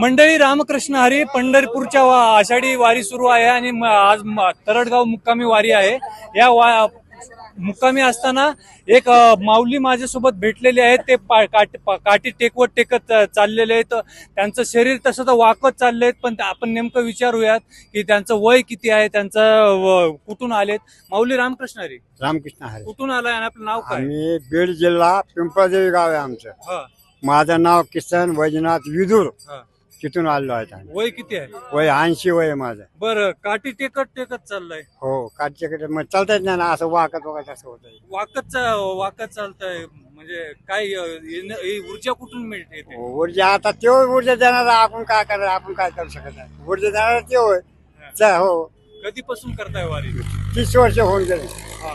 मंडळी रामकृष्ण हरी पंढरपूरच्या वा- आषाढी वारी सुरू आहे आणि आज तरडगाव मुक्कामी वारी आहे. या वा मुक्कामी असताना एक माऊली माझ्यासोबत भेटलेले आहेत. ते पा- काट- पा- काठी टेकवत टेकत चाललेले आहेत. त्यांचं शरीर तसं तर वाकत चालले आहेत पण आपण नेमकं विचारूयात की त्यांचं वय किती आहे त्यांचं कुठून आलेत? माऊली रामकृष्ण हरी. रामकृष्ण हरे. कुठून आलाय आणि आपलं नाव काय? आम्ही बीड जिल्हा पिंपळदेवी गाव आहे आमचं. हा, माझं नाव किसन वैजनाथ विदूर. हा. तिथून आलेलो आहे आम्ही. वय किती आहे? वय ऐंशी वय आहे माझं. बरं काठी टेकत टेकत चाललंय. हो काटच्याकडे मग चालता येत नाही ना असं वाकत वाकत असं होत वाकत चा- वाकत चालतंय. म्हणजे काय अ, येणं- ही ऊर्जा कुठून मिळते येते? ऊर्जा आता तो ऊर्जा देणार आपण काय करणार आपण काय करू शकत नाही. ऊर्जा देणार ते होय च- हो. कधीपासून करताय वारी? तीस वर्ष होऊन गेले. हा.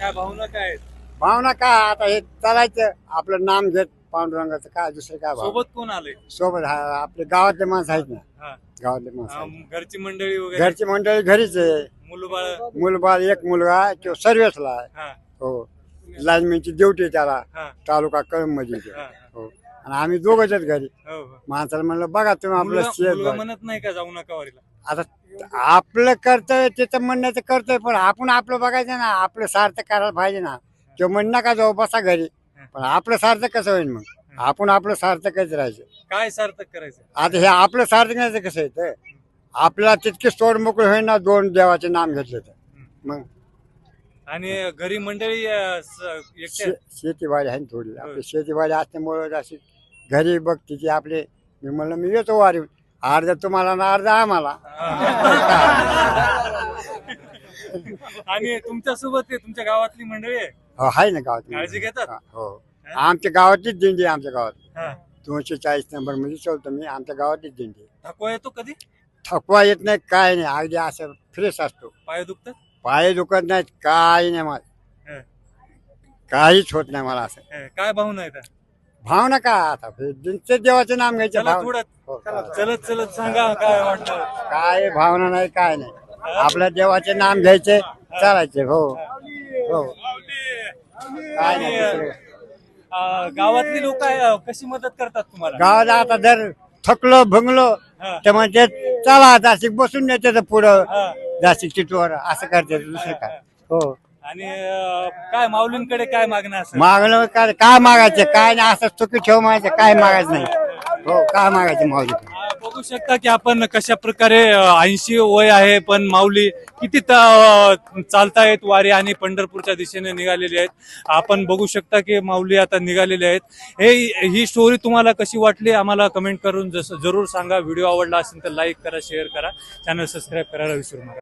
काय भावना काय आहेत? भावना काय आता हे चालायचं. आपलं नाम घेत पांडुरंगाचं काय दुसरं काय भाव सोबत कोण आले सोबत हा- आपले गावातले माणसं आहेत ना. हा. गावातले माणसं आहेत. घरची मंडळी वगैरे? घरची मंडळी घरीच आहे. मुलबाळ? मुलबाळ एक मुलगा आहे, तो सर्व्हिसला आहे. हा. हो. लाईनमॅनची ड्युटी त्याला. हा. तालुका कळममध्ये हा. हो. आणि आम्ही दोघंच आहेत घरी. हो, हो. माणसाला म्हणलं बघा तुम्ही आपलं मुलगा शेत मुलगा बघा. म्हणत नाही का जाऊ नका वारीला? आता आपलं कर्तव्य त्याचं म्हणण्याचं कर्तव्य पण आपण आपलं बघायचं ना आपलं सार्थक करायला पाहिजे ना. तो म्हण नका जाऊ बसा घरी. पण आपलं सार्थक कसं होईल मग? आपण आपलं सार्थकच राहायचं. काय सार्थक करायचं? आता हे आपलं सार्थक नाही कसं येतं आपल्याला तितके सोड मोकळे होईल ना दोन देवाचे नाम घेतले तर. मग? आणि घरी मंडळी अ, स- एकट्या? शे- शेतीवाडी आहे ना थोडी. आपली शेतीवाडी असल्यामुळं अशी घरी बघ तिची आपले मी म्हणलं मी येतो वारी अर्धा तुम्हाला ना अर्धा आम्हाला. आणि तुमच्यासोबत ते तुमच्या गावातली मंडळी आहे. हो आहे ना गावात काळजी घेतात? हा, हो. आमच्या गावातलीच दिंडी आहे आमच्या गावात. हा. दोनशे चाळीस नंबरमध्ये चलतो मी आमच्या गावातलीच दिंडी आहे. थकवा येतो कधी? थकवा येत नाही काय नाही अगदी असं फ्रेश असतो. पाय दुखतात? पाय दुखत नाहीत काही नाही मला. हा. काहीच होत नाही मला असं. हा, काय भावना आहेत? भावना का आता दिनचे देवाचे नाम घ्यायचे चला भावना. थोडं हो, चालेल. चलत चलत सांगा काय वाटतं? काय भावना नाही काय नाही. आपल्या देवाचे नाम घ्यायचे चालायचे हो. हो. काय नाही दुसरं. अ, गावातली लोक कशी मदत करतात तुम्हाला? गावाला आता जर थकलो भंगलो हा. तर म्हणते चला जास्तीक बसून नेते तर पुढं. हा. जास्तीक सीटवर असं करते दुसरं काय. हो. आणि अ, काय माऊलींकडे काय मागणं असं? मागणं काय काय मागायचं? काय नाही असं चुकी ठेव मागायचं काय मागायचं नाही. हो काय मागायचं माऊली बघू शकता की आपण कशा प्रकारे ऐंशी वय आहे पण माऊली किती चालतायत वारी आणि पंढरपूरच्या दिशेने निघालेले आहेत. आपण बघू शकता की माऊली आता निघालेले आहेत. हे ही स्टोरी तुम्हाला कशी वाटली? आम्हाला कमेंट करून जसं जरूर सांगा. व्हिडिओ आवडला असेल तर लाईक करा शेअर करा. चॅनल सबस्क्राईब करायला विसरू नका.